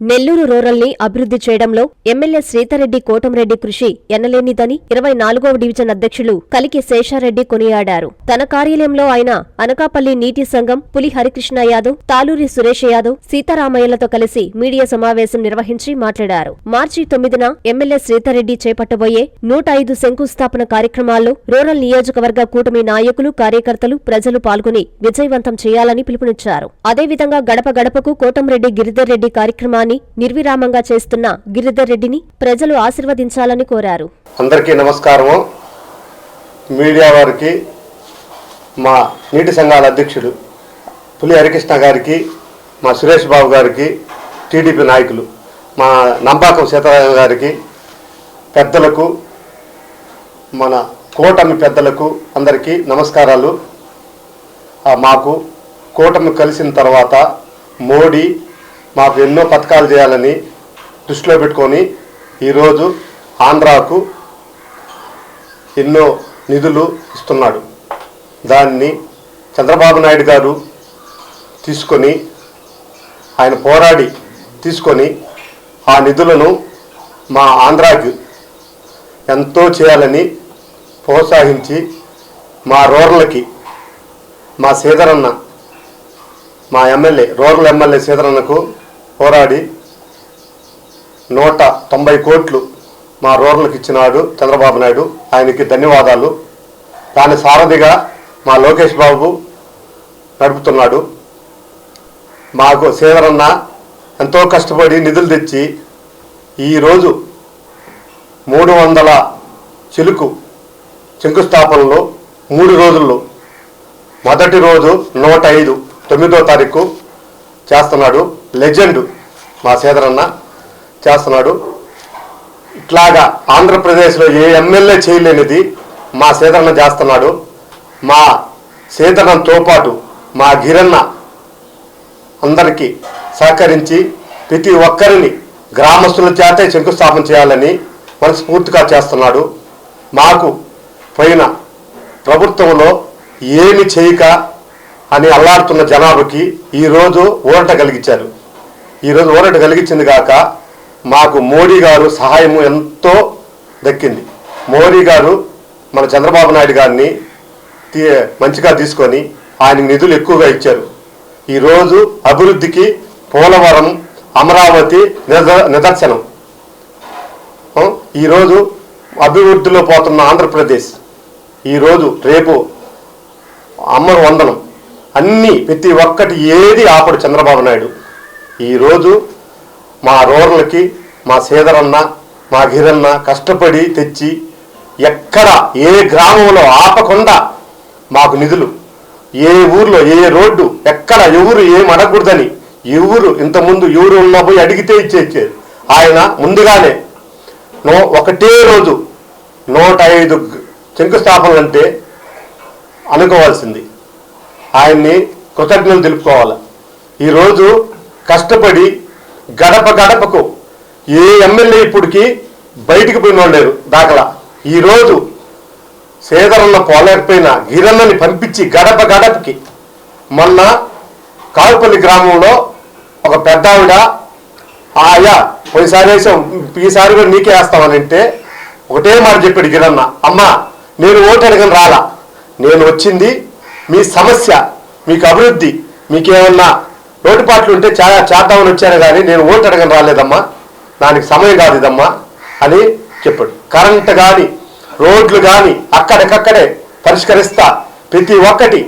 నెల్లూరు రూరల్ని అభివృద్ధి చేయడంలో ఎమ్మెల్యే శ్రీతారెడ్డి కోటంరెడ్డి కృషి ఎనలేనిదని ఇరవై నాలుగవ డివిజన్ అధ్యక్షులు కలికి శేషారెడ్డి కొనియాడారు. తన కార్యాలయంలో ఆయన అనకాపల్లి నీటి సంఘం పులి హరికృష్ణ యాదవ్ తాలూరి సురేష్ యాదవ్ సీతారామయ్యలతో కలిసి మీడియా సమావేశం నిర్వహించి మాట్లాడారు. మార్చి తొమ్మిదిన ఎమ్మెల్యే శ్రీతారెడ్డి చేపట్టబోయే నూట ఐదు శంకుస్థాపన కార్యక్రమాల్లో రూరల్ నియోజకవర్గ కూటమి నాయకులు కార్యకర్తలు ప్రజలు పాల్గొని విజయవంతం చేయాలని పిలుపునిచ్చారు. అదేవిధంగా గడప గడపకు కోటంరెడ్డి గిరిధర్ రెడ్డి కార్యక్రమాన్ని నిర్విరామంగా చేస్తున్న గిరిధర్ రెడ్డిని ప్రజలు ఆశీర్వదించాలని కోరారు. అందరికీ నమస్కారము. మీడియా వారికి మా నీటి సంఘాల అధ్యక్షుడు పులి హరికృష్ణ గారికి మా సురేష్ బాబు గారికి టీడీపీ నాయకులు మా నంబాకం సీతారామ గారికి పెద్దలకు మన కూటమి పెద్దలకు అందరికీ నమస్కారాలు. మాకు కూటమి కలిసిన తర్వాత మోడీ మాకు ఎన్నో పథకాలు చేయాలని దృష్టిలో పెట్టుకొని ఈరోజు ఆంధ్రాకు ఎన్నో నిధులు ఇస్తున్నాడు. దాన్ని చంద్రబాబు నాయుడు గారు తీసుకొని ఆయన పోరాడి తీసుకొని ఆ నిధులను మా ఆంధ్రాకి ఎంతో చేయాలని ప్రోత్సహించి మా రూరల్కి మా సీదరన్న మా ఎమ్మెల్యే రూరల్ ఎమ్మెల్యే సీదరన్నకు పోరాడి నూట తొంభై కోట్లు మా రూరల్కి ఇచ్చినాడు చంద్రబాబు నాయుడు. ఆయనకి ధన్యవాదాలు. దాని సారథిగా మా లోకేష్ బాబు నడుపుతున్నాడు. మాకు సీదరన్న ఎంతో కష్టపడి నిధులు తెచ్చి ఈరోజు మూడు వందల చిలుకు శంకుస్థాపనలో మూడు రోజుల్లో మొదటి రోజు నూట ఐదు తొమ్మిదో తారీఖు చేస్తున్నాడు. లెజెండ్ మా సేదరన్న చేస్తున్నాడు. ఇట్లాగా ఆంధ్రప్రదేశ్లో ఏ ఎమ్మెల్యే చేయలేనిది మా సేదరన్న చేస్తున్నాడు. మా సేదరణతో పాటు మా గిరన్న అందరికీ సహకరించి ప్రతి ఒక్కరిని గ్రామస్తుల చేతే శంకుస్థాపన చేయాలని మనస్ఫూర్తిగా చేస్తున్నాడు. మాకు పోయిన ప్రభుత్వంలో ఏమి చేయక అని అల్లాడుతున్న జనాభాకి ఈరోజు ఊరట కలిగించారు. ఈరోజు ఊరట కలిగించింది కాక మాకు మోడీ గారు సహాయము ఎంతో దక్కింది. మోడీ గారు మన చంద్రబాబు నాయుడు గారిని తీ- మంచిగా తీసుకొని ఆయన నిధులు ఎక్కువగా ఇచ్చారు. ఈరోజు అభివృద్ధికి పోలవరం అమరావతి నిద నిదర్శనం. ఈరోజు అభివృద్ధిలో పోతున్న ఆంధ్రప్రదేశ్ ఈరోజు రేపు అమ్మరు వందనం. అన్నీ ప్రతి ఒక్కటి ఏది ఆపడు చంద్రబాబు నాయుడు. ఈరోజు మా రోడ్లకి మా సీదరన్న మా గిరన్న కష్టపడి తెచ్చి ఎక్కడ ఏ గ్రామంలో ఆపకుండా మాకు నిధులు. ఏ ఊర్లో ఏ రోడ్డు ఎక్కడ ఎవరు ఏం అడగకూడదని ఎవరు ఇంతకుముందు ఎవరు ఉన్నా పోయి అడిగితే ఇచ్చేచ్చేది. ఆయన ముందుగానే నో ఒకటే రోజు నూట ఐదు శంకుస్థాపనలు అంటే అనుకోవాల్సింది. ఆయన్ని కృతజ్ఞతలు తెలుపుకోవాలి. ఈరోజు కష్టపడి గడప గడపకు ఏ ఎమ్మెల్యే ఇప్పటికి బయటికి పోయిన వాళ్ళు లేరు దాఖలా ఈరోజు సేదరన్న పోలేకపోయినా గిరన్నని పంపించి గడప గడపకి మొన్న కావుపల్లి గ్రామంలో ఒక పెద్ద ఆవిడ ఆయా పోయిసారి వేసాం ఈసారి కూడా నీకే వేస్తామని అంటే ఒకటే మాట చెప్పాడు గిరన్న అమ్మ నేను ఓటు అడగని రాలా. నేను వచ్చింది మీ సమస్య మీకు అభివృద్ధి మీకేమన్నా లోటుపాట్లు ఉంటే చాలా చేద్దామని వచ్చాను కానీ నేను ఓటు అడగని రాలేదమ్మా. దానికి సమయం కాదు ఇదమ్మా అని చెప్పాడు. కరెంట్ కానీ రోడ్లు కానీ అక్కడికక్కడే పరిష్కరిస్తా. ప్రతి ఒక్కటి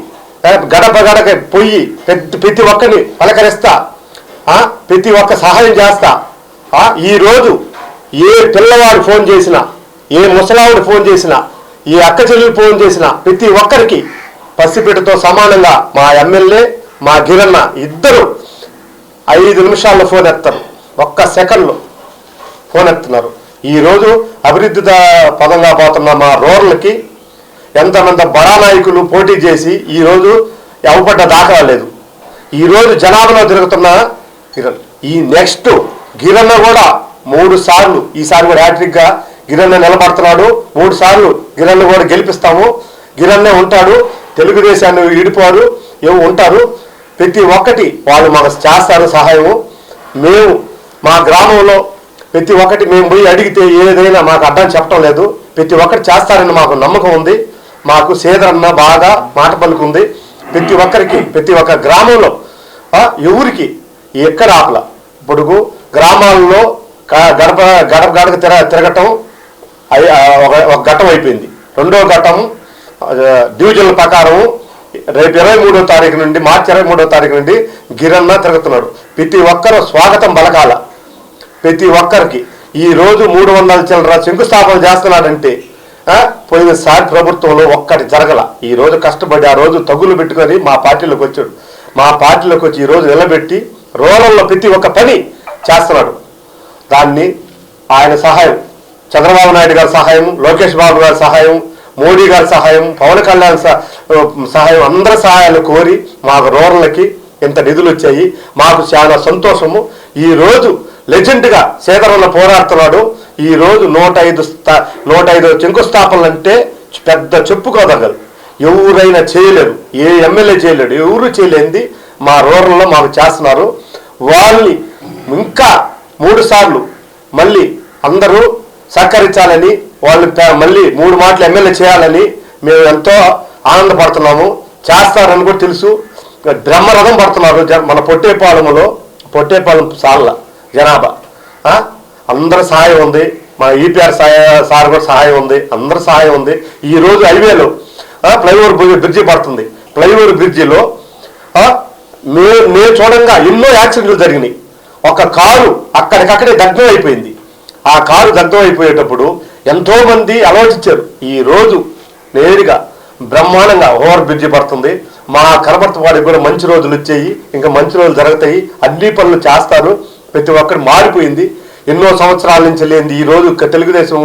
గడప గడప పొయ్యి పెద్ద ప్రతి ఒక్కరిని పలకరిస్తా. ప్రతి ఒక్క సహాయం చేస్తా. ఈరోజు ఈ రోజు ఏ పిల్లవాడు ఫోన్ చేసినా ఏ ముసలావుడు ఫోన్ చేసినా ఏ అక్క చెల్లెలు ఫోన్ చేసినా ప్రతి ఒక్కరికి పసిపిటతో సమానంగా మా ఎమ్మెల్యే మా గిరన్న ఇద్దరు ఐదు నిమిషాల్లో ఫోన్ ఎత్తారు. ఒక్క సెకండ్లో ఫోన్ ఎత్తున్నారు. ఈరోజు అభివృద్ధి పదంగా పోతున్న మా రోడ్లకి ఎంతమంది బడా నాయకులు పోటీ చేసి ఈరోజు ఎవపడ్డ దాఖలా లేదు. ఈరోజు జనాభాలో తిరుగుతున్న గిరణ్ ఈ నెక్స్ట్ గిరన్న కూడా మూడు సార్లు ఈసారి కూడా హ్యాట్రిక్గా గిరన్న నిలబడుతున్నాడు. మూడు సార్లు గిరన్న కూడా గెలిపిస్తాము. గిరన్నే ఉంటాడు. తెలుగుదేశాన్ని విడిపోరు ఏమో ఉంటారు. ప్రతి ఒక్కటి వాళ్ళు మాకు చేస్తారు సహాయము. మేము మా గ్రామంలో ప్రతి ఒక్కటి మేము పోయి అడిగితే ఏదైనా మాకు అడ్డం చెప్పడం లేదు. ప్రతి ఒక్కటి చేస్తారని మాకు నమ్మకం ఉంది. మాకు సేదరన్న బాగా మాట పలుకుంది ప్రతి ఒక్కరికి ప్రతి ఒక్క గ్రామంలో ఎవరికి ఎక్కడ ఆపల. ఇప్పుడు గ్రామాల్లో గడప గడప గడప తిర తిరగటం ఒక ఒక ఘట్టం అయిపోయింది. రెండో ఘట్టం ఆ, డివిజన్ల ప్రకారం రేపు ఇరవై మూడో తారీఖు నుండి మార్చి ఇరవై మూడో తారీఖు నుండి గిరన్న తిరుగుతున్నాడు. ప్రతి ఒక్కరూ స్వాగతం బలకాల ప్రతి ఒక్కరికి ఈ రోజు మూడు వందల చిల్లర శంకుస్థాపన చేస్తున్నాడంటే ఆ, పోయినసారి ప్రభుత్వంలో ఒక్కటి జరగల. ఈ రోజు కష్టపడి ఆ రోజు తగులు పెట్టుకొని మా పార్టీలోకి వచ్చాడు. మా పార్టీలోకి వచ్చి ఈ రోజు నిలబెట్టి రూరల్లో ప్రతి ఒక్క పని చేస్తున్నాడు. దాన్ని ఆయన సహాయం చంద్రబాబు నాయుడు గారి సహాయం లోకేష్ బాబు గారి సహాయం మోడీ గారి సహాయం పవన్ కళ్యాణ్ సహాయం అందరి సహాయాలు కోరి మాకు రోడ్లకి ఇంత నిధులు వచ్చాయి. మాకు చాలా సంతోషము. ఈరోజు లెజెండ్గా సేదరన్న పోరాడుతున్నాడు. ఈరోజు నూట ఐదు స్థా- నూట ఐదు శంకుస్థాపనలు అంటే పెద్ద చెప్పుకోదగదు ఎవరైనా చేయలేరు. ఏ ఎమ్మెల్యే చేయలేడు. ఎవరు చేయలేంది మా రూరల్లో మాకు చేస్తున్నారు. వాళ్ళని ఇంకా మూడు సార్లు మళ్ళీ అందరూ సహకరించాలని వాళ్ళు మళ్ళీ మూడు మాటలు ఎమ్మెల్యే చేయాలని మేము ఎంతో ఆనందపడుతున్నాము. చేస్తారని కూడా తెలుసు. బ్రహ్మరథం పడుతున్నారు జ- మన పొట్టేపాలెంలో. పొట్టేపాలెం సార్ల జనాభా. ఆ? అందరి సహాయం ఉంది. మా ఈపీఆర్ సార్ కూడా సహాయం ఉంది. అందరి సహాయం ఉంది. ఈ రోజు హైవేలో ఫ్లైఓవర్ బ్రిడ్జి- పడుతుంది. ఫ్లైఓవర్ బ్రిడ్జిలో ఆ, మే మేము చూడంగా ఎన్నో యాక్సిడెంట్లు జరిగినాయి. ఒక కారు అక్కడికక్కడే దగ్ధం అయిపోయింది ఆ కారు దగ్ధం అయిపోయేటప్పుడు ఎంతోమంది ఆలోచించారు. ఈ రోజు నేరుగా బ్రహ్మాండంగా ఓవర్ బ్రిడ్జ్ పడుతుంది. మా కనపర్తవాడికి కూడా మంచి రోజులు వచ్చాయి. ఇంకా మంచి రోజులు జరుగుతాయి. అన్ని పనులు చేస్తారు. ప్రతి ఒక్కరు మారిపోయింది. ఎన్నో సంవత్సరాల నుంచి లేనిది ఈ రోజు తెలుగుదేశం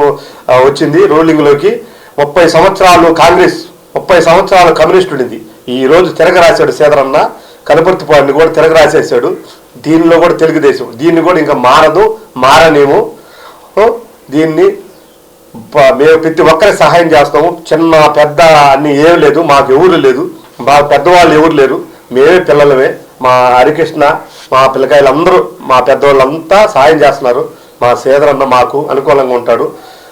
వచ్చింది రూలింగ్లోకి. ముప్పై సంవత్సరాలు కాంగ్రెస్ ముప్పై సంవత్సరాలు కమ్యూనిస్ట్ ఉండింది. ఈ రోజు తిరగరాశాడు సేదరన్న కనపర్తిపాడిని కూడా తిరగ రాసేసాడు దీనిలో కూడా తెలుగుదేశం. దీన్ని కూడా ఇంకా మారదు మారనేమో. దీన్ని మేము ప్రతి ఒక్కరికి సహాయం చేస్తాము. చిన్న పెద్ద అన్ని ఏం లేదు. మాకు ఎవరు లేదు. మా పెద్దవాళ్ళు ఎవరు లేరు. మేమే పిల్లలమే. మా హరికృష్ణ మా పిల్లకాయలు అందరూ మా పెద్దవాళ్ళంతా సహాయం చేస్తున్నారు. మా సేదరన్న మాకు అనుకూలంగా ఉంటాడు.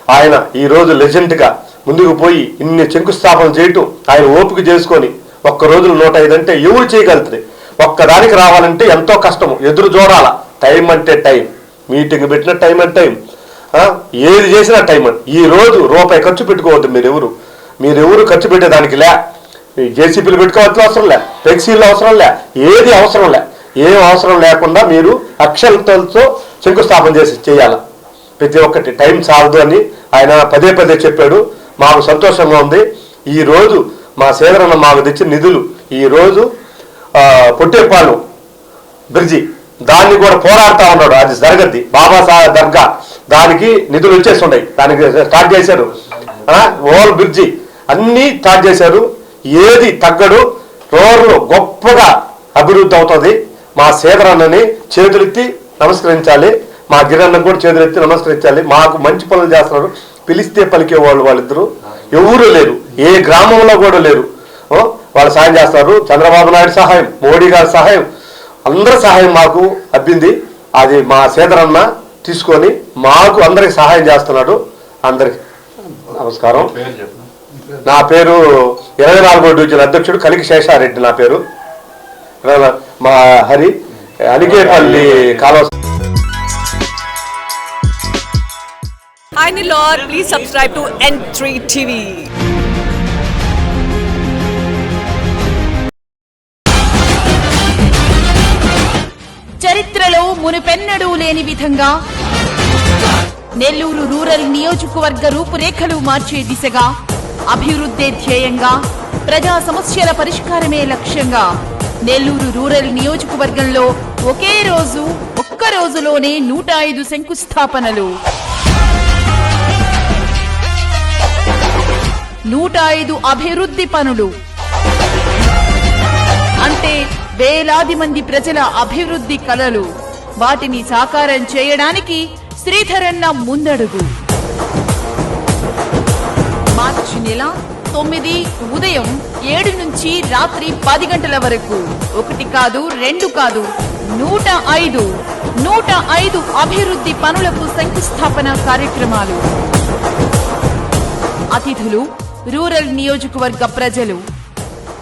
ఆయన ఈ రోజు లెజెండ్గా ముందుకు పోయి ఇన్ని శంకుస్థాపన చేయటం ఆయన ఓపిక చేసుకొని ఒక్క రోజులు నూట ఐదు అంటే ఎవరు చేయగలుగుతుంది ఒక్కదానికి రావాలంటే ఎంతో కష్టము. ఎదురు చూడాల. టైం అంటే టైం. మీటింగ్ పెట్టిన టైం అంటే టైం. ఏది చేసినా టైం అని. ఈ రోజు రూపాయి ఖర్చు పెట్టుకోవద్దు మీరెవరు. మీరెవరు ఖర్చు పెట్టేదానికి లే. జేసీపీలు పెట్టుకోవాల్సిన అవసరం లే. ఫ్లెక్సీలు అవసరం లే. ఏది అవసరం లే. ఏం అవసరం లేకుండా మీరు అక్షంతలతో శంకుస్థాపన చేసి చేయాలి. ప్రతి ఒక్కటి టైం చాలదు అని ఆయన పదే పదే చెప్పాడు. మాకు సంతోషంగా ఉంది. ఈ రోజు మా సేదరన్న మాకు తెచ్చిన నిధులు. ఈరోజు పొట్టేపాలెం బ్రిడ్జి దాన్ని కూడా పోరాడుతా ఉన్నాడు. అది జరగద్ది. బాబా సాహెబ్ దర్గా దానికి నిధులు వచ్చేసి దానికి స్టార్ట్ చేశారు. Whole bridge. అన్నీ స్టార్ట్ చేశారు. ఏది తగ్గడు రోడ్లు గొప్పగా అభివృద్ధి అవుతుంది. మా సేదరన్నని చేతులెత్తి నమస్కరించాలి. మా గిరన్నకు కూడా చేతులెత్తి నమస్కరించాలి. మాకు మంచి పనులు చేస్తున్నారు. పిలిస్తే పలికే వాళ్ళు వాళ్ళిద్దరు. ఎవరు లేరు. ఏ గ్రామంలో కూడా లేరు. వాళ్ళు సాయం చేస్తారు. చంద్రబాబు నాయుడు సహాయం మోడీ గారి సహాయం. అందరి సహాయం మాకు అబ్బింది. అది మా సేదరన్న తీసుకొని మాకు అందరికి సహాయం చేస్తున్నాడు. అందరికి నమస్కారం. నా పేరు ఇరవై నాలుగో డివిజన్ అధ్యక్షుడు కలికి శేషారెడ్డి నా పేరు. మా హరి అలిగేపల్లి కాలువ Hi Nilor, please subscribe to N3 TV. మునుపెన్నడూ లేని విధంగా నెల్లూరు రూరల్ నియోజకవర్గ రూపురేఖలు మార్చే దిశగా అభివృద్ధే ధ్యేయంగా ప్రజా సమస్యల పరిష్కారమే లక్ష్యంగా నెల్లూరు రూరల్ నియోజకవర్గంలో ఒకే రోజు ఒక్క రోజులోనే నూట ఐదు శంకుస్థాపనలు. నూట ఐదు అభివృద్ధి పనులు. అంటే వేలాది మంది ప్రజల అభివృద్ధి కలలు. వాటిని సాకారం చేయడానికి శ్రీధరన్న ముందడుగు. మార్చి నెల తొమ్మిది ఉదయం ఏడు నుంచి రాత్రి పది గంటల వరకు. ఒకటి కాదు రెండు కాదు నూట ఐదు నూట ఐదు అభివృద్ధి పనులకు శంకుస్థాపన కార్యక్రమాలు. అతిథులు రూరల్ నియోజకవర్గ ప్రజలు.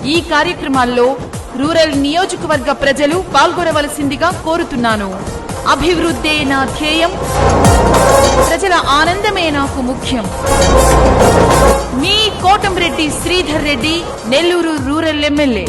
ఈ కార్యక్రమాల్లో రూరల్ నియోజకవర్గ ప్రజలు పాల్గొనవలసిందిగా కోరుతున్నాను. అభివృద్ధే నా ధ్యేయం. ప్రజల ఆనందమే నాకు ముఖ్యం. మీ కోటంరెడ్డి శ్రీధర్ రెడ్డి నెల్లూరు రూరల్ ఎమ్మెల్యే.